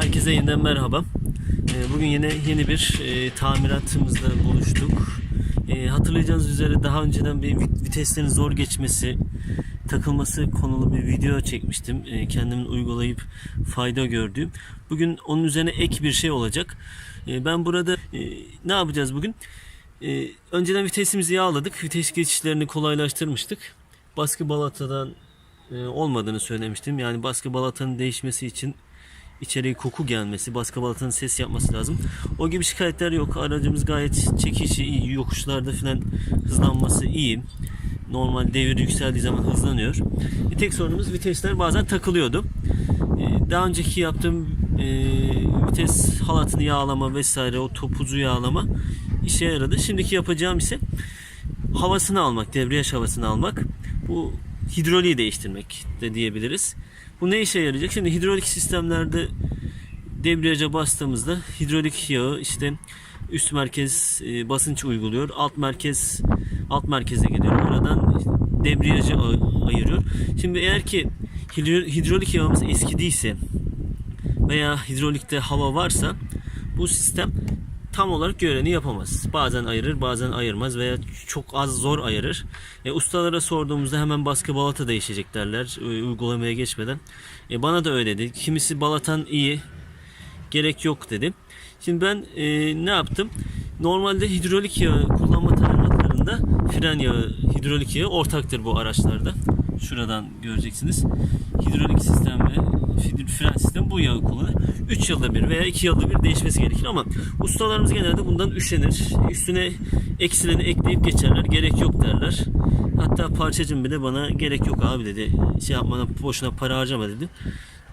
Herkese yeniden merhaba. Ee, Bugün yine yeni bir e, tamiratımızda buluştuk. E, hatırlayacağınız üzere daha önceden bir vit- viteslerin zor geçmesi, takılması konulu bir video çekmiştim. E, kendimin uygulayıp fayda gördüğüm. Bugün onun üzerine ek bir şey olacak. Ben burada e, ne yapacağız bugün? Önceden vitesimizi yağladık. Vites geçişlerini kolaylaştırmıştık. Baskı balatadan e, olmadığını söylemiştim. Yani baskı balatanın değişmesi için içeriye koku gelmesi, baskı balatanın ses yapması lazım. O gibi şikayetler yok. Aracımız gayet çekici, iyi. Yokuşlarda falan hızlanması iyi. Normal devir yükseldiği zaman hızlanıyor. E, tek sorunumuz vitesler bazen takılıyordu. E, daha önceki yaptığım e, vites halatını yağlama vesaire o topuzu yağlama işe yaradı. Şimdiki yapacağım ise havasını almak, debriyaj havasını almak. Bu hidroliği değiştirmek de diyebiliriz. Bu ne işe yarayacak? Şimdi hidrolik sistemlerde debriyaja bastığımızda hidrolik yağı işte üst merkez e, basınç uyguluyor. Alt merkez alt merkeze gidiyor. Oradan debriyajı a- ayırıyor. Şimdi eğer ki hidro- hidrolik yağımız eskidiyse veya hidrolikte hava varsa bu sistem tam olarak görevini yapamaz. Bazen ayırır, bazen ayırmaz veya çok az zor ayırır. E, ustalara sorduğumuzda hemen baskı balata değişecek derler e, uygulamaya geçmeden. E, bana da öyle dedi. Kimisi balatan iyi, gerek yok dedi. Şimdi ben e, ne yaptım? Normalde hidrolik yağı kullanma talimatlarında fren yağı, hidrolik yağı ortaktır bu araçlarda. Şuradan göreceksiniz. Hidrolik sistem ve fren sistemi bu yağı kullanır. 3 yılda bir veya 2 yılda bir değişmesi gerekir ama ustalarımız genelde bundan üşenir. Üstüne eksileni ekleyip geçerler. Gerek yok derler. Hatta parçacım bile bana gerek yok abi dedi. Şey yapmadan boşuna para harcama dedi.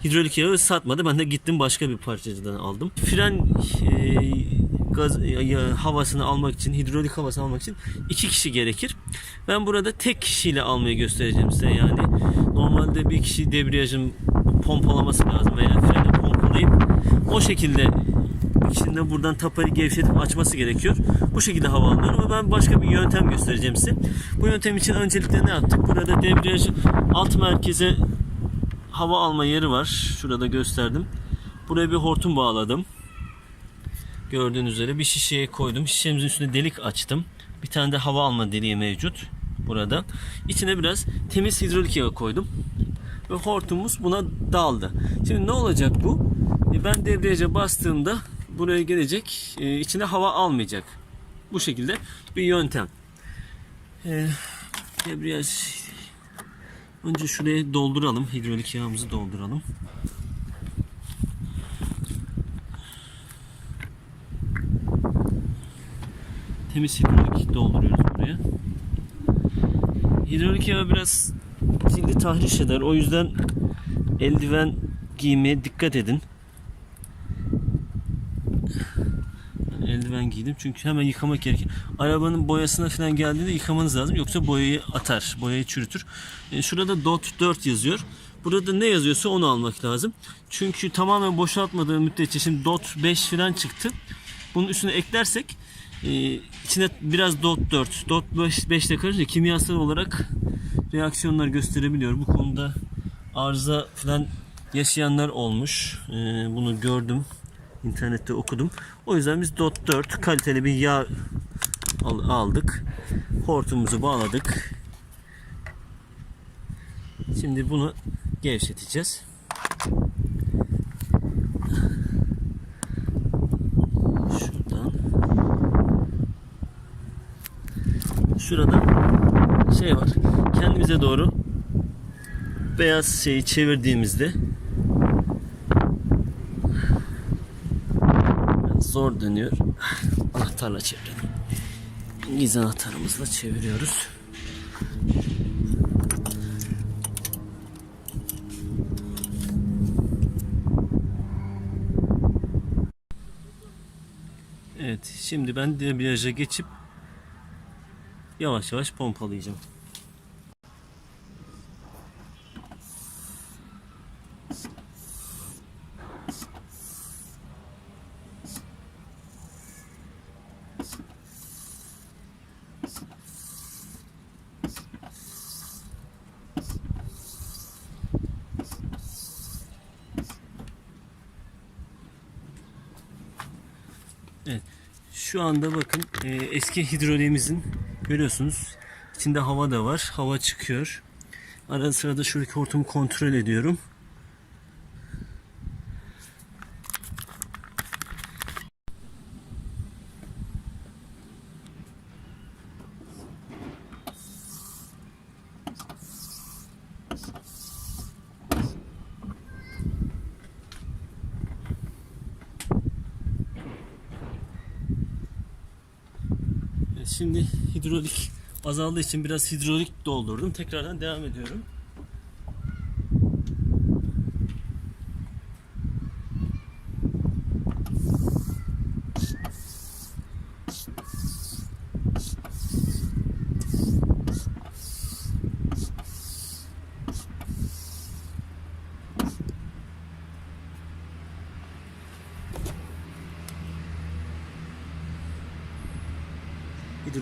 Hidrolik yağı satmadı. Ben de gittim başka bir parçacıdan aldım. Fren e, gaz havasını almak için, hidrolik havasını almak için iki kişi gerekir. Ben burada tek kişiyle almayı göstereceğim size. Yani normalde bir kişi debriyajın pompalaması lazım veya freni pompalayıp o şekilde de buradan tapayı gevşetip açması gerekiyor. Bu şekilde hava alınıyor ama ben başka bir yöntem göstereceğim size. Bu yöntem için öncelikle ne yaptık? Burada debriyajı alt merkeze hava alma yeri var. Şurada gösterdim. Buraya bir hortum bağladım. Gördüğünüz üzere bir şişeye koydum. Şişemizin üstüne delik açtım. Bir tane de hava alma deliği mevcut burada. İçine biraz temiz hidrolik yağı koydum. Ve hortumumuz buna daldı. Şimdi ne olacak bu? E, Ben debriyaja bastığımda buraya gelecek. e, içine hava almayacak. Bu şekilde bir yöntem. E, Debriyaj Önce şuraya dolduralım. Hidrolik yağımızı dolduralım. Temiz hidrolik dolduruyoruz buraya. Hidrolik yağı biraz cildi tahriş eder. O yüzden eldiven giymeye dikkat edin. Eldiven giydim çünkü hemen yıkamak gerekir. Arabanın boyasına falan geldiğinde yıkamanız lazım yoksa boyayı atar, boyayı çürütür. E, şurada dot 4 yazıyor. Burada ne yazıyorsa onu almak lazım. Çünkü tamamen boşaltmadığı müddetçe şimdi dot 5 falan çıktı. Bunun üstüne eklersek e, içine biraz dot 4, dot 5, 5 de karışınca kimyasal olarak reaksiyonlar gösterebiliyor. Bu konuda arıza falan yaşayanlar olmuş. E, bunu gördüm. İnternette okudum. O yüzden biz dot 4 kaliteli bir yağ al- aldık. Hortumumuzu bağladık. Şimdi bunu gevşeteceğiz. Şuradan. Şurada şey var. Kendimize doğru beyaz şeyi çevirdiğimizde zor dönüyor. Anahtarla çevirelim. İngiliz anahtarımızla çeviriyoruz. Evet, şimdi ben debriyaja geçip yavaş yavaş pompalayacağım. Evet. Şu anda bakın e, eski hidrolemizin görüyorsunuz içinde hava da var. Hava çıkıyor. Ara sırada şuradaki hortumu kontrol ediyorum. Şimdi hidrolik azaldığı için biraz hidrolik doldurdum. Tekrardan devam ediyorum.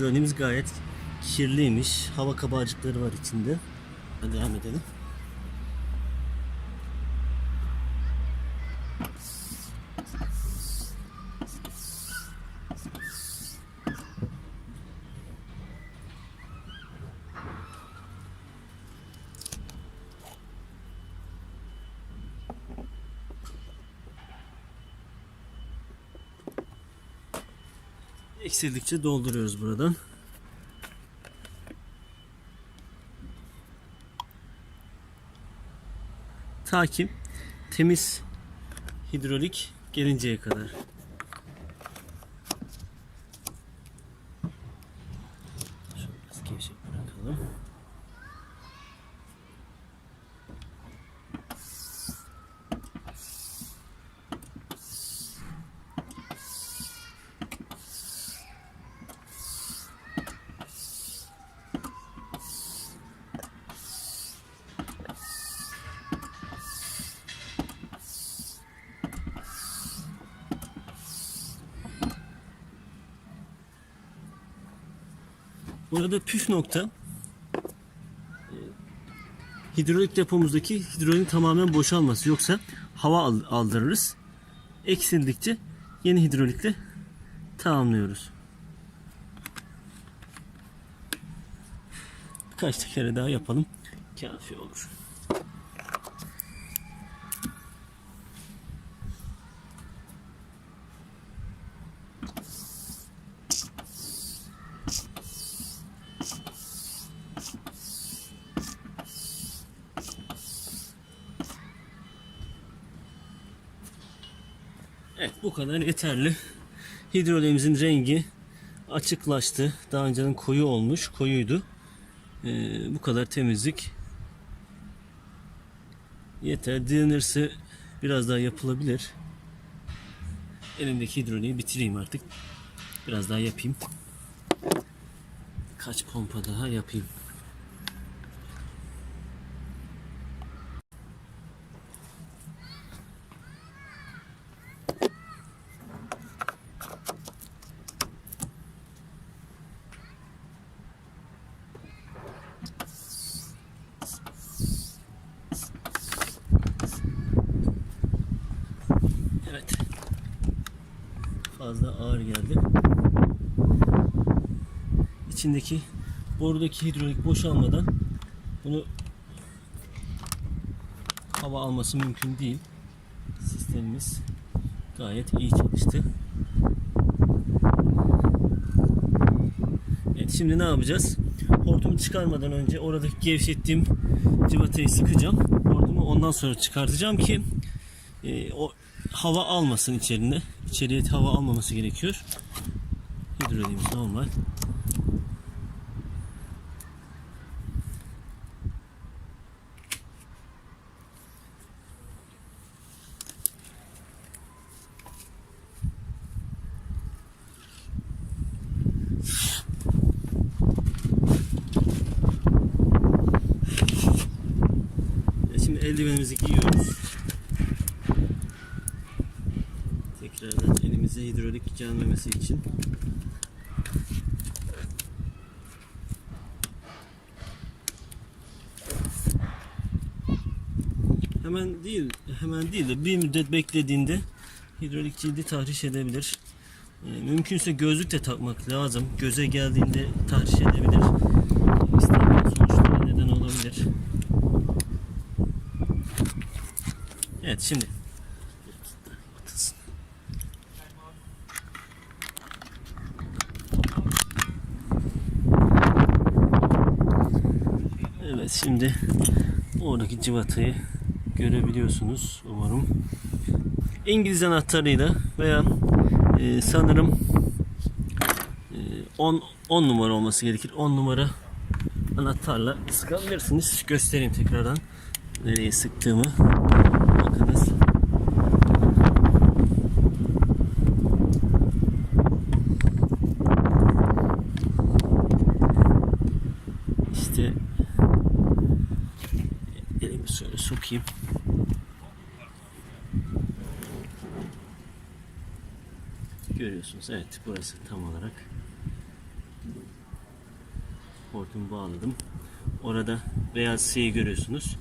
Hidrolimiz gayet kirliymiş. Hava kabarcıkları var içinde. Hadi devam edelim. Eksildikçe dolduruyoruz buradan. Ta ki temiz hidrolik gelinceye kadar. Burada püf nokta e, hidrolik depomuzdaki hidrolin tamamen boşalması. Yoksa hava al- aldırırız. Eksildikçe yeni hidrolikle tamamlıyoruz. Birkaç kere daha yapalım. Kafi olur. Bu kadar yeterli. Hidroleğimizin rengi açıklaştı. Daha önceden koyu olmuş, koyuydu. Ee, bu kadar temizlik yeter. Dilenirse biraz daha yapılabilir. Elimdeki hidroleği bitireyim artık. Biraz daha yapayım. Kaç pompa daha yapayım. Evet. Fazla ağır geldi. İçindeki borudaki hidrolik boşalmadan bunu hava alması mümkün değil. Sistemimiz gayet iyi çalıştı. Evet şimdi ne yapacağız? Hortumu çıkarmadan önce oradaki gevşettiğim civatayı sıkacağım. Hortumu ondan sonra çıkartacağım ki e, o hava almasın içerine. İçeriye hava almaması gerekiyor. Hidroliğimiz normal. Eldivenimizi giyiyoruz. Tekrardan elimize hidrolik gelmemesi için. Hemen değil, hemen değil de bir müddet beklediğinde hidrolik cildi tahriş edebilir. E, mümkünse gözlük de takmak lazım. Göze geldiğinde tahriş edebilir. İstenmeyen sonuçlara neden olabilir. Evet şimdi. Evet şimdi oradaki civatayı görebiliyorsunuz umarım. İngiliz anahtarıyla veya e, sanırım e, 10 10 numara olması gerekir. 10 numara anahtarla sıkabilirsiniz. Göstereyim tekrardan nereye sıktığımı. Bakınız. İşte elimi şöyle sokayım. Görüyorsunuz evet burası tam olarak hortumu bağladım. Orada beyaz şeyi görüyorsunuz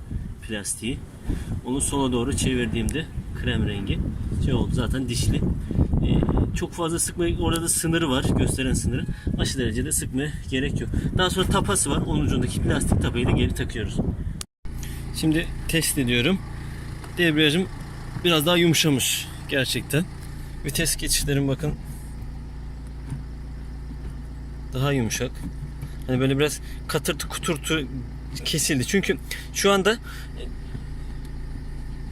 plastiği. Onu sola doğru çevirdiğimde krem rengi şey oldu zaten dişli. Ee, çok fazla sıkma orada sınırı var gösteren sınırı. Aşırı derecede sıkmaya gerek yok. Daha sonra tapası var. Onun ucundaki plastik tapayı da geri takıyoruz. Şimdi test ediyorum. Debriyajım biraz daha yumuşamış gerçekten. Vites geçişlerim bakın daha yumuşak. Hani böyle biraz katırtı kuturtu kesildi. Çünkü şu anda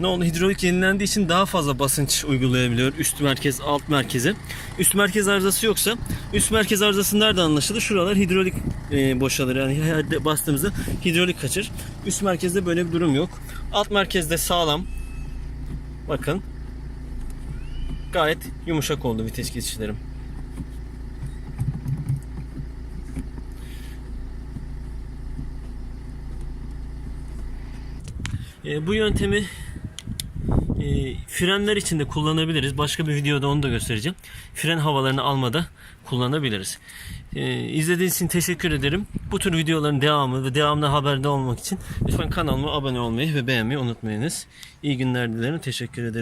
ne oldu? Hidrolik yenilendiği için daha fazla basınç uygulayabiliyor üst merkez alt merkeze. Üst merkez arızası yoksa üst merkez arızası nerede anlaşılır? Şuralar hidrolik e, boşalır. Yani bastığımızda hidrolik kaçır. Üst merkezde böyle bir durum yok. Alt merkezde sağlam. Bakın. Gayet yumuşak oldu vites geçişlerim. E, bu yöntemi e, frenler için de kullanabiliriz. Başka bir videoda onu da göstereceğim. Fren havalarını almada kullanabiliriz. E, izlediğiniz için teşekkür ederim. Bu tür videoların devamı ve devamlı haberde olmak için lütfen kanalıma abone olmayı ve beğenmeyi unutmayınız. İyi günler dilerim. Teşekkür ederim.